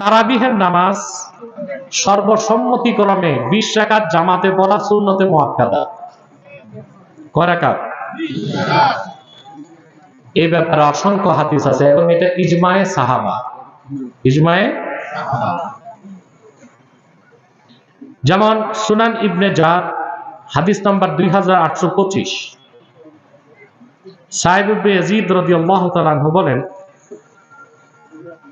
তারাবিহের নামাজ সর্বসম্মতিক্রমে বিশ রাকাত জামাতে পড়া সুন্নতে মোয়াক্কাদা কয় রাকাত? এই ব্যাপারে অসংখ্য হাদিস আছে এবং এটা ইজমায়ে সাহাবা। ইজমায়ে যেমন সুনান ইবনে জাদ হাদিস নাম্বার দুই হাজার আটশো পঁচিশ। সাহেব ইবনে তাআলা বলেন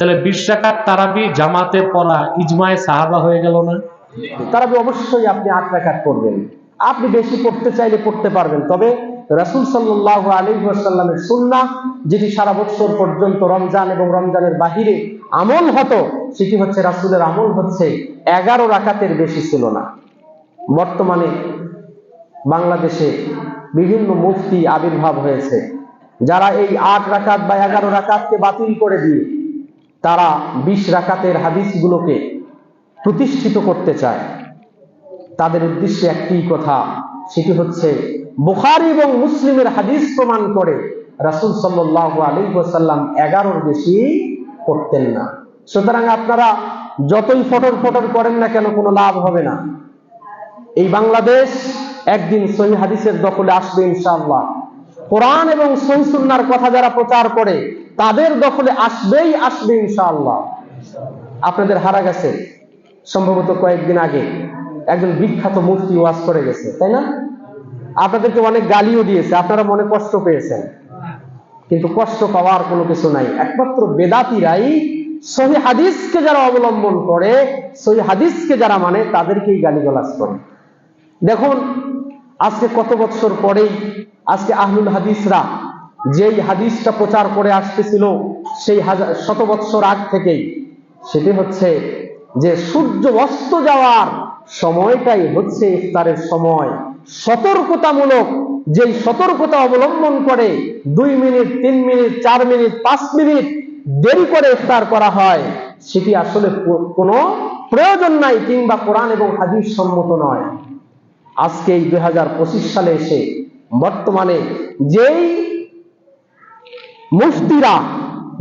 তাহলে 20 রাকাত তারাবি জামাতে পড়া ইজমায়ে সাহাবা হয়ে গেল না? তারাবি অবশ্যই আপনি আট রাকাত পড়বেন। আপনি বেশি পড়তে চাইলে পড়তে পারবেন। তবে রাসূল সাল্লাল্লাহু আলাইহি ওয়াসাল্লামের সুন্নাহ, যেটি সারা বছর পর্যন্ত রমজান এবং রমজানের বাহিরে আমল হতো, সেটি হচ্ছে রাসূলের আমল হচ্ছে এগারো রাকাতের বেশি ছিল না। বর্তমানে বাংলাদেশে বিভিন্ন মুফতি আবির্ভাব হয়েছে, যারা এই আট রাকাত বা এগারো রাকাতকে বাতিল করে দিয়ে তারা বিশ রাকাতের হাদিসগুলোকে প্রতিষ্ঠিত করতে চায়। তাদের উদ্দেশ্যে একটি কথা, সেটি হচ্ছে, বুখারি এবং মুসলিমের হাদিস প্রমাণ করে রাসুল সাল্লাল্লাহু আলাইহি ওয়াসাল্লাম এগারোর বেশি করতেন না। সুতরাং আপনারা যতই ফটর ফটর করেন না কেন, কোনো লাভ হবে না। এই বাংলাদেশ একদিন সহি হাদিসের দখলে আসবে ইনশাআল্লাহ। কোরআন এবং সহি কথা যারা প্রচার করে, তাদের দখলে আসবেই আসবে ইনশাআল্লাহ। আপনাদের হারা গেছে। সম্ভবত কয়েকদিন আগে একজন বিখ্যাত মূর্তি ওয়াজ করে গেছে, তাই না? আপনাদেরকে অনেক গালিও দিয়েছে, আপনারা মনে কষ্ট পেয়েছেন। কিন্তু কষ্ট পাওয়ার কোনো কিছু নাই। একমাত্র বেদাতিরাই সহি হাদিসকে যারা অবলম্বন করে, সহি হাদিসকে যারা মানে তাদেরকেই গালিগালাজ করে। দেখুন, আজকে কত বছর পরেই আজকে আহলুল হাদিসরা যেই হাদিসটা প্রচার করে আসতেছিল সেই হাজার শত বৎসর আগ থেকেই, সেটি হচ্ছে যে সূর্য অস্ত যাওয়ার সময়টাই হচ্ছে ইফতারের সময়। সতর্কতামূলক যেই সতর্কতা অবলম্বন করে দুই মিনিট, তিন মিনিট, চার মিনিট, পাঁচ মিনিট দেরি করে ইফতার করা হয়, সেটি আসলে কোনো প্রয়োজন নাই কিংবা কোরআন এবং হাদিস সম্মত নয়। আজকে এই দুই হাজার পঁচিশ সালে এসে বর্তমানে যেই মুফতিরা,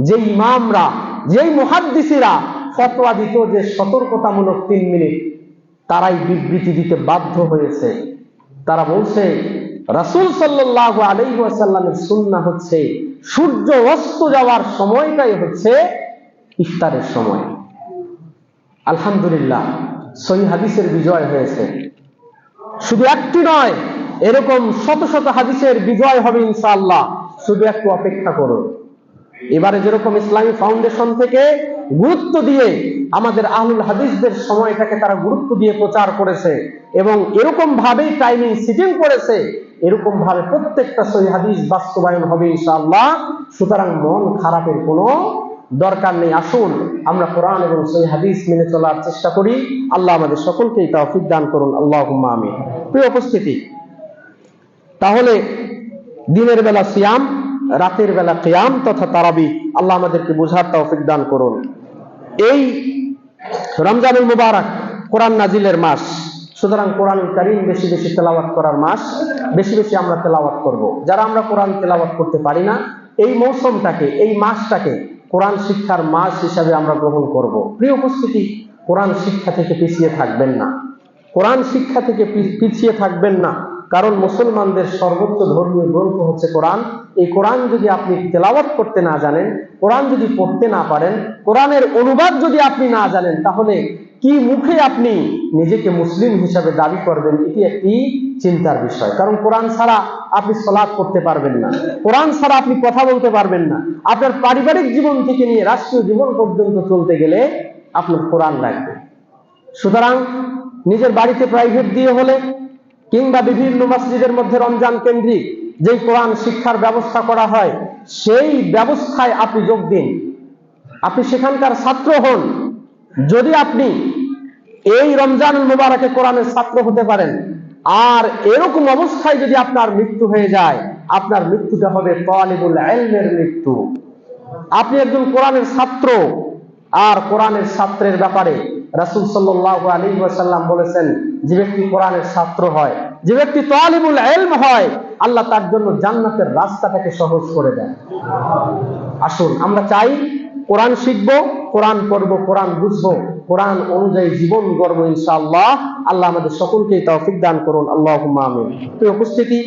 যেই ইমামরা, যেই মুহাদ্দিসিরা ফতোয়া দিত যে সতর্কতামূলক তিন মিনিট, তারাই বিবৃতি দিতে বাধ্য হয়েছে। তারা বলছে, রাসূল সাল্লাল্লাহু আলাইহি ওয়াসাল্লামের সুন্নাহ হচ্ছে সূর্য অস্ত যাওয়ার সময়টাই হচ্ছে ইফতারের সময়। আলহামদুলিল্লাহ, সহি হাদিসের বিজয় হয়েছে। শুধু একটি নয় এরকম শত শত হাদিসের বিজয় হবে ইনশাআল্লাহ। শুধু একটু অপেক্ষা করুন এবারে যেরকম ইসলামী ফাউন্ডেশন থেকে গুরুত্ব দিয়ে আমাদের আহলুল হাদিসদের সময়টাকে তারা গুরুত্ব দিয়ে প্রচার করেছে এবং এরকম ভাবেই টাইমিং সিটিং করেছে এরকম ভাবে প্রত্যেকটা সহি হাদিস বাস্তবায়ন হবে ইনশাআল্লাহ। সুতরাং মন খারাপের কোনো দরকার নেই। আসুন, আমরা কোরআন এবং সহি হাদিস মেনে চলার চেষ্টা করি। আল্লাহ আমাদের সকলকেই তৌফিক দান করুন। আল্লাহ আমিন। প্রিয় উপস্থিতি তাহলে দিনের বেলা সিয়াম, রাতের বেলা কিয়াম তথা তারাবি আল্লাহ আমাদেরকে বোঝার তৌফিক দান করুন। এই রমজানুল মুবারক কোরআন নাজিলের মাস, সুতরাং কোরআন কারিম বেশি বেশি তেলাওয়াত করার মাস, বেশি বেশি আমরা তেলাওয়াত করব। যারা আমরা কোরআন তেলাওয়াত করতে পারি না, এই মৌসুমটাকে, এই মাসটাকে কোরআন শিক্ষার মাস হিসাবে আমরা গ্রহণ করব। প্রিয় উপস্থিতি, কোরআন শিক্ষা থেকে পিছিয়ে থাকবেন না। কোরআন শিক্ষা থেকে পিছিয়ে থাকবেন না। কারণ মুসলমানদের সর্বোচ্চ ধর্মীয় গ্রন্থ হচ্ছে কোরআন। এই কোরআন যদি আপনি তেলাওয়াত করতে না জানেন, কোরআন যদি পড়তে না পারেন, কোরআনের অনুবাদ যদি আপনি না জানেন, তাহলে কি মুখে আপনি নিজেকে মুসলিম হিসাবে দাবি করবেন, এটি একটি চিন্তার বিষয়। কারণ কোরআন ছাড়া আপনি সলাৎ করতে পারবেন না। কোরআন ছাড়া আপনি কথা বলতে পারবেন না। আপনার পারিবারিক জীবন থেকে নিয়ে রাষ্ট্রীয় জীবন পর্যন্ত চলতে গেলে আপনার কোরআন লাগবে। সুতরাং নিজের বাড়িতে প্রাইভেট দিয়ে হলে কিংবা বিভিন্ন মসজিদের মধ্যে রমজান কেন্দ্রিক যেই কোরআন শিক্ষার ব্যবস্থা করা হয়, সেই ব্যবস্থায় আপনি যোগ দিন। আপনি সেখানকার ছাত্র হন। যদি আপনি এই রমজানুল মুবারকে কোরআনের ছাত্র হতে পারেন, আর এরকম অবস্থায় যদি আপনার মৃত্যু হয়ে যায়, আপনার মৃত্যুটা হবে তালিবুল ইলমের মৃত্যু। আপনি একজন কোরআনের ছাত্র আর কোরআনের ছাত্রের ব্যাপারে রাসূল সাল্লাল্লাহু আলাইহি ওয়াসাল্লাম বলেছেন, যে ব্যক্তি কোরআনের ছাত্র হয়, যে ব্যক্তি তালিবুল ইলম হয়, আল্লাহ তার জন্য জান্নাতের রাস্তাটাকে সহজ করে দেন। আসুন, আমরা চাই কোরআন শিখব, কোরআন পড়ব, কোরআন বুঝব, কোরআন অনুযায়ী জীবন গর্ব ইনশাআল্লাহ। আল্লাহ আমাদের সকলকেই তৌফিক দান করুন। আল্লাহ আমিন। তো উপস্থিতি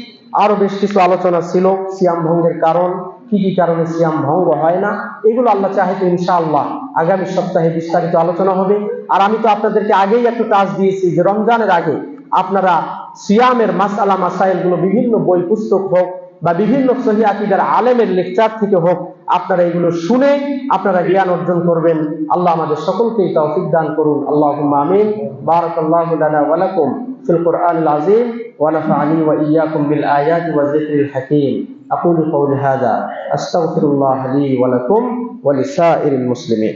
আরও বেশ কিছু আলোচনা ছিল, সিয়াম ভঙ্গের কারণ, কি কি কারণে সিয়াম ভঙ্গ হয় না এগুলো আল্লাহ চাহিতে ইনশাআল্লাহ আগামী সপ্তাহে বিস্তারিত আলোচনা হবে। আর আমি তো আপনাদেরকে আগেই একটু কাজ দিয়েছি যে রমজানের আগে আপনারা সিয়ামের মাসালা মাসাইলগুলো বিভিন্ন বই, পুস্তক হোক বা বিভিন্ন সহি আকিদার আলেমের লেকচার থেকে হোক আপনারা এগুলো শুনে আপনারা জ্ঞান অর্জন করবেন। আল্লাহ আমাদের সকলকেই তৌফিক দান করুন। আল্লাহুম্মা আমিন। বারাকাল্লাহু লানা ওয়া في القرآن العظيم ونفعني وإياكم بالآيات والذكر الحكيم. أقول قولي هذا أستغفر الله لي ولكم ولسائر المسلمين.